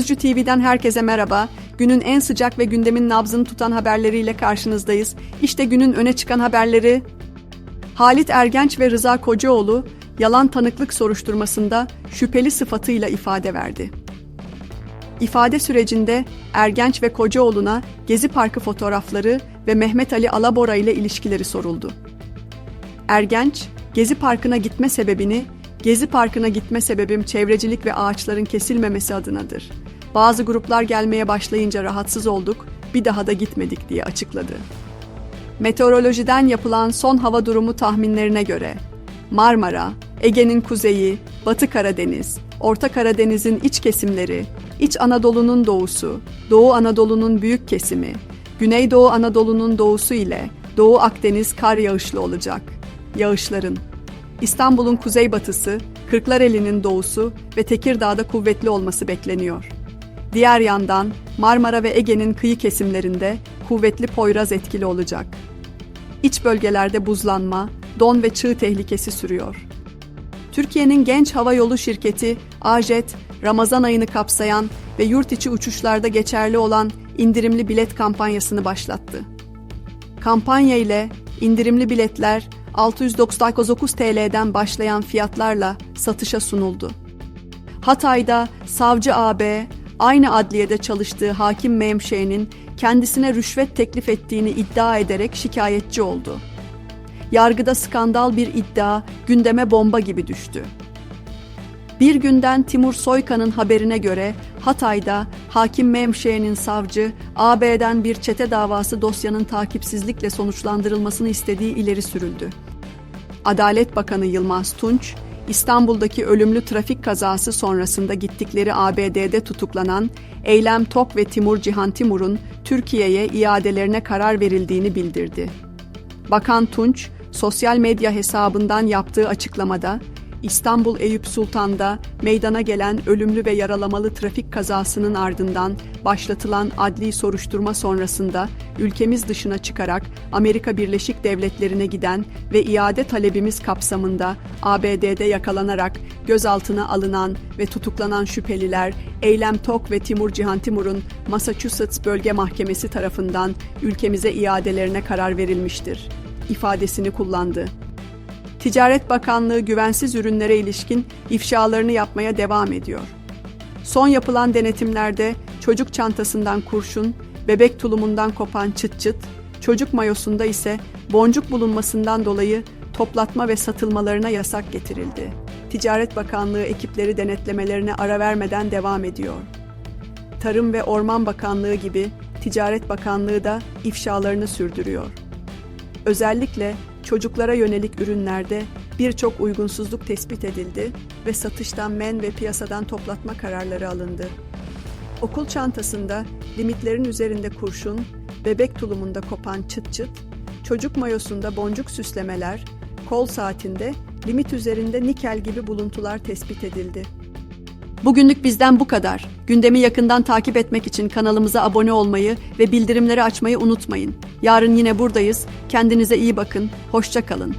Sözcü TV'den herkese merhaba. Günün en sıcak ve gündemin nabzını tutan haberleriyle karşınızdayız. İşte günün öne çıkan haberleri. Halit Ergenç ve Rıza Kocaoğlu yalan tanıklık soruşturmasında şüpheli sıfatıyla ifade verdi. İfade sürecinde Ergenç ve Kocaoğlu'na Gezi Parkı fotoğrafları ve Mehmet Ali Alabora ile ilişkileri soruldu. Ergenç, Gezi Parkı'na gitme sebebini, Gezi Parkı'na gitme sebebim çevrecilik ve ağaçların kesilmemesi adınadır. Bazı gruplar gelmeye başlayınca rahatsız olduk, bir daha da gitmedik diye açıkladı. Meteorolojiden yapılan son hava durumu tahminlerine göre Marmara, Ege'nin kuzeyi, Batı Karadeniz, Orta Karadeniz'in iç kesimleri, İç Anadolu'nun doğusu, Doğu Anadolu'nun büyük kesimi, Güneydoğu Anadolu'nun doğusu ile Doğu Akdeniz kar yağışlı olacak. Yağışların İstanbul'un kuzeybatısı, Kırklareli'nin doğusu ve Tekirdağ'da kuvvetli olması bekleniyor. Diğer yandan Marmara ve Ege'nin kıyı kesimlerinde kuvvetli poyraz etkili olacak. İç bölgelerde buzlanma, don ve çığ tehlikesi sürüyor. Türkiye'nin genç hava yolu şirketi Ajet, Ramazan ayını kapsayan ve yurt içi uçuşlarda geçerli olan indirimli bilet kampanyasını başlattı. Kampanya ile indirimli biletler 699 TL'den başlayan fiyatlarla satışa sunuldu. Hatay'da savcı AB aynı adliyede çalıştığı hakim Memşe'nin kendisine rüşvet teklif ettiğini iddia ederek şikayetçi oldu. Yargıda skandal bir iddia gündeme bomba gibi düştü. Bir günden Timur Soykan'ın haberine göre Hatay'da hakim Memşe'nin savcı AB'den bir çete davası dosyanın takipsizlikle sonuçlandırılmasını istediği ileri sürüldü. Adalet Bakanı Yılmaz Tunç, İstanbul'daki ölümlü trafik kazası sonrasında gittikleri ABD'de tutuklanan Eylem Tok ve Timur Cihan Timur'un Türkiye'ye iadelerine karar verildiğini bildirdi. Bakan Tunç, sosyal medya hesabından yaptığı açıklamada, İstanbul Eyüp Sultan'da meydana gelen ölümlü ve yaralamalı trafik kazasının ardından başlatılan adli soruşturma sonrasında ülkemiz dışına çıkarak Amerika Birleşik Devletleri'ne giden ve iade talebimiz kapsamında ABD'de yakalanarak gözaltına alınan ve tutuklanan şüpheliler Eylem Tok ve Timur Cihan Timur'un Massachusetts Bölge Mahkemesi tarafından ülkemize iadelerine karar verilmiştir ifadesini kullandı. Ticaret Bakanlığı güvensiz ürünlere ilişkin ifşalarını yapmaya devam ediyor. Son yapılan denetimlerde çocuk çantasından kurşun, bebek tulumundan kopan çıt çıt, çocuk mayosunda ise boncuk bulunmasından dolayı toplatma ve satılmalarına yasak getirildi. Ticaret Bakanlığı ekipleri denetlemelerine ara vermeden devam ediyor. Tarım ve Orman Bakanlığı gibi Ticaret Bakanlığı da ifşalarını sürdürüyor. Özellikle çocuklara yönelik ürünlerde birçok uygunsuzluk tespit edildi ve satıştan men ve piyasadan toplatma kararları alındı. Okul çantasında limitlerin üzerinde kurşun, bebek tulumunda kopan çıt çıt, çocuk mayosunda boncuk süslemeler, kol saatinde limit üzerinde nikel gibi buluntular tespit edildi. Bugünlük bizden bu kadar. Gündemi yakından takip etmek için kanalımıza abone olmayı ve bildirimleri açmayı unutmayın. Yarın yine buradayız. Kendinize iyi bakın. Hoşça kalın.